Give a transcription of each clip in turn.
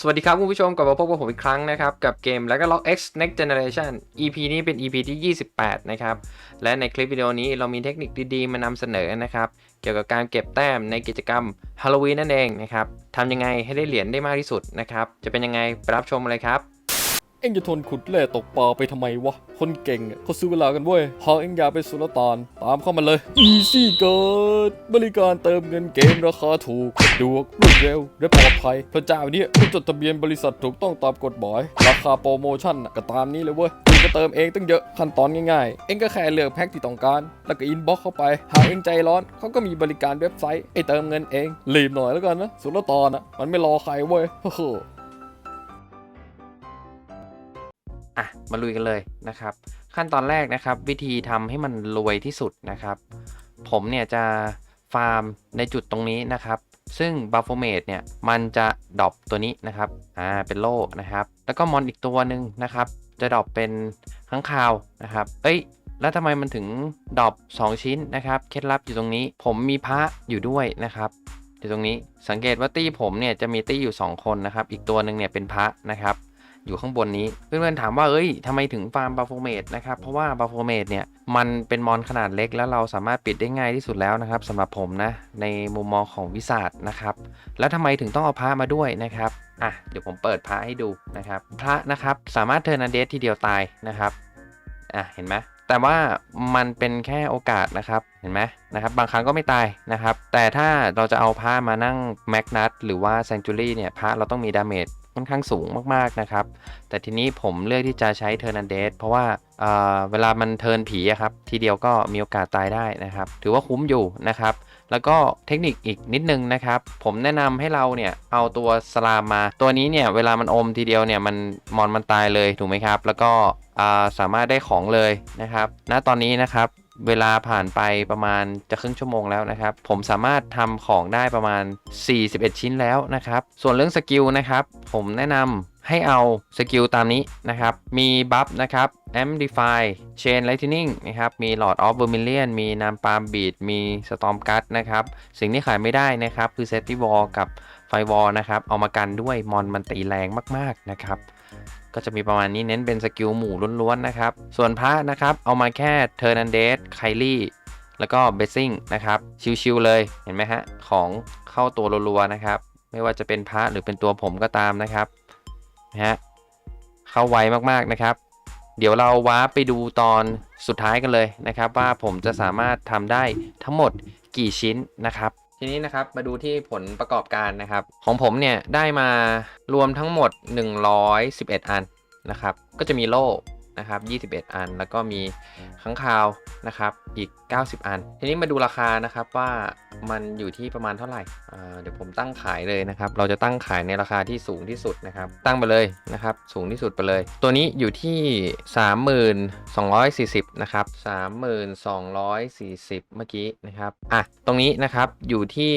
สวัสดีครับคุณผู้ชมกลับมาพบกับผมอีกครั้งนะครับ กับเกม l a g a l o c X Next Generation EP นี้เป็น EP ที่ 28 นะครับ และในคลิปวิดีโอนี้เรามีเทคนิคดีๆ มานำเสนอนะครับ เกี่ยวกับการเก็บแต้มในกิจกรรมฮาโลวีนนั่นเองนะครับทำยังไงให้ได้เหรียญได้มากที่สุดนะครับ จะเป็นยังไงไปรับชมเลยครับ เอ็งจะทนขุดแร่ตกปลาไปทำไมวะ คนเก่งอะเขาซื้อเวลากันเว้ยหากเอ็งอยากเป็นสุลต่านตามเข้ามาเลย Easy เกิดบริการเติมเงินเกมราคาถูกดวกรวดเร็วและปลอดภัย พระเจ้าเนี่ยเขาจดทะเบียนบริษัทถูกต้องตามกฎหมายราคาโปรโมชั่นก็ตามนี้เลยเว้ยเอ็งก็เติมเองตั้งเยอะขั้นตอนง่ายๆ เอ็งก็แค่เลือกแพ็คที่ต้องการ แล้วก็อินบ็อกเข้าไป หากเอ็งใจร้อนเขาก็มีบริการเว็บไซต์ให้เติมเงินเองรีบหน่อยแล้วกันนะสุลต่านอะมันไม่รอใครเว้ยโอ้โห อะมาลุยกันเลยนะครับ ขั้นตอนแรกนะครับ วิธีทำให้มันรวยที่สุดนะครับ ผมเนี่ยจะฟาร์มในจุดตรงนี้นะครับ ซึ่งบัฟเฟ m เมดเนี่ยมันจะดรอปตัวนี้นะครับอ่าเป็นโล่นะครับ แล้วก็มอนอีกตัวหนึ่งนะครับ จะดรอปเป็นข้างคาวนะครับ เอ้ยแล้วทำไมมันถึงดรอป2 ชิ้นนะครับ เคล็ดลับอยู่ตรงนี้ ผมมีพระอยู่ด้วยนะครับอยู่ตรงนี้สังเกตว่าตี้ผมเนี่ยจะมีตี้อยู่ 2 คนนะครับ อีกตัวหนึ่งเนี่ยเป็นพระนะครับ อยู่ข้างบนนี้ เพื่อนๆถามว่าเอ้ยทำไมถึงฟาร์มบัฟโฟเมดนะครับ เพราะว่าบัฟโฟเมดเนี่ย มันเป็นมอนขนาดเล็กแล้วเราสามารถปิดได้ง่ายที่สุดแล้วนะครับสำหรับผมนะ ในมุมมองของวิสาดนะครับ แล้วทำไมถึงต้องเอาพระมาด้วยนะครับอะเดี๋ยวผมเปิดพระให้ดูนะครับ พระนะครับสามารถเทอร์นันเดสทีเดียวตายนะครับอะเห็นไหมแต่ว่ามันเป็นแค่โอกาสนะครับเห็นไหมนะครับ บางครั้งก็ไม่ตายนะครับ แต่ถ้าเราจะเอาพระมานั่งแมกนัตหรือว่าแซงจูรี่เนี่ยพระเราต้องมีดาเมจ ค่อนข้างสูงมากๆนะครับ แต่ทีนี้ผมเลือกที่จะใช้เทอร์นันเดสเพราะว่าเเวลามันเทิร์นผีครับ ทีเดียวก็มีโอกาสตายได้นะครับ ถือว่าคุ้มอยู่นะครับ แล้วก็เทคนิคอีกนิดนึงนะครับ ผมแนะนำให้เราเนี่ยเอาตัวสลามมา ตัวนี้เนี่ยเวลามันอมทีเดียวเนี่ยมันมอนมันตายเลยถูกไหมครับ แล้วก็สามารถได้ของเลยนะครับ ณตอนนี้นะครับ เวลาผ่านไปประมาณจะครึ่งชั่วโมงแล้วนะครับ ผมสามารถทำของได้ประมาณ 41 ชิ้นแล้วนะครับ ส่วนเรื่องสกิลนะครับ ผมแนะนำให้เอาสกิลตามนี้นะครับ มีบัฟนะครับ Amplify Chain Lightning นะครับ มี Lord of Vermilion มีนามปาล์มบีดมี Storm g u t นะครับ สิ่งที่ขายไม่ได้นะครับ คือ Safety Wall กับไฟวอลนะครับ เอามากันด้วยมอนมันตีแรงมาก ๆ นะครับ ก็จะมีประมาณนี้เน้นเป็นสกิลหมู่ล้วนๆนะครับ ส่วนพระนะครับ เอามาแค่เทอร์นันเดสไคลี่แล้วก็เบสซิ่งนะครับชิวๆเลยเห็นไหมฮะของเข้าตัวรัวๆนะครับ ไม่ว่าจะเป็นพระหรือเป็นตัวผมก็ตามนะครับนะฮะเข้าไวมากๆนะครับ เดี๋ยวเราว้าไปดูตอนสุดท้ายกันเลยนะครับ ว่าผมจะสามารถทำได้ทั้งหมดกี่ชิ้นนะครับ ทีนี้นะครับมาดูที่ผลประกอบการนะครับ ของผมเนี่ยได้มารวมทั้งหมด 111 อันนะครับ ก็จะมีโล่ นะครับ 21 อัน แล้วก็มีข้างคาวนะครับ อีก 90 อัน ทีนี้มาดูราคานะครับว่ามันอยู่ที่ประมาณเท่าไหร่ เดี๋ยวผมตั้งขายเลยนะครับ เราจะตั้งขายในราคาที่สูงที่สุดนะครับ ตั้งไปเลยนะครับ สูงที่สุดไปเลย ตัวนี้อยู่ที่ 3240 นะครับ 3240 เมื่อกี้นะครับ อะ ตรงนี้นะครับอยู่ที่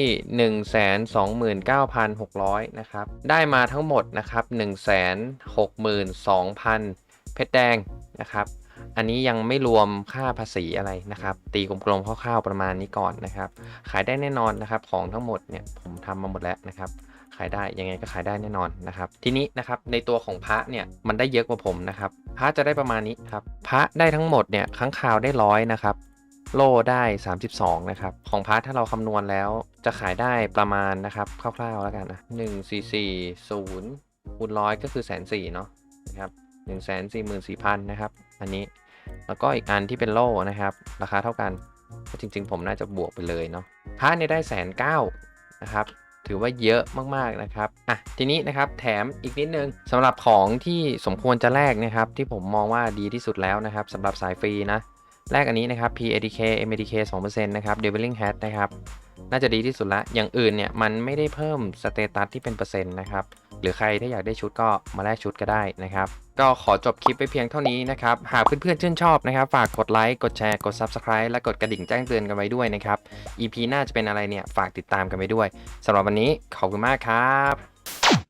129,600 นะครับ ได้มาทั้งหมดนะครับ 162,000 เพชรแดงนะครับ อันนี้ยังไม่รวมค่าภาษีอะไรนะครับ ตีกลมๆคร่าวๆประมาณนี้ก่อนนะครับ ขายได้แน่นอนนะครับของทั้งหมดเนี่ยผมทำมาหมดแล้วนะครับขายได้ยังไงก็ขายได้แน่นอนนะครับ ทีนี้นะครับในตัวของพระเนี่ยมันได้เยอะกว่าผมนะครับพระจะได้ประมาณนี้ครับพระได้ทั้งหมดเนี่ยค้างคาวได้ร้อยนะครับโล่ได้ 32 นะครับ ของพาร์ทถ้าเราคำนวณแล้วจะขายได้ประมาณนะครับ คร่าวๆแล้วกันนะ1 4 4 0คูณร้อยก็คือแสนสี่เนาะนะครับ 144,000นะครับ อันนี้ แล้วก็อีกอันที่เป็นโล่นะครับ ราคาเท่ากันเพราะจริง ๆ ผมน่าจะบวกไปเลยเนาะพาร์ทนี่ยได้แสนเก้านะครับ ถือว่าเยอะมากๆนะครับ อะ ทีนี้นะครับ แถมอีกนิดนึงสำหรับของที่สมควรจะแลกนะครับ ที่ผมมองว่าดีที่สุดแล้วนะครับสำหรับสายฟรีนะแรกอันนี้นะครับ PADK MADK 2%นะครับ Deviling Hat นะครับน่าจะดีที่สุดละ อย่างอื่นเนี่ยมันไม่ได้เพิ่มสเตตัสที่เป็นเปอร์เซ็นต์นะครับ หรือใครถ้าอยากได้ชุดก็มาแลกชุดก็ได้นะครับ ก็ขอจบคลิปไปเพียงเท่านี้นะครับ หากเพื่อนๆชื่นชอบนะครับ ฝากกดไลค์ กดแชร์ กด Subscribe และกดกระดิ่งแจ้งเตือนกันไว้ด้วยนะครับ EP หน้าจะเป็นอะไรเนี่ย ฝากติดตามกันไปด้วยสำหรับวันนี้ขอบคุณมากครับ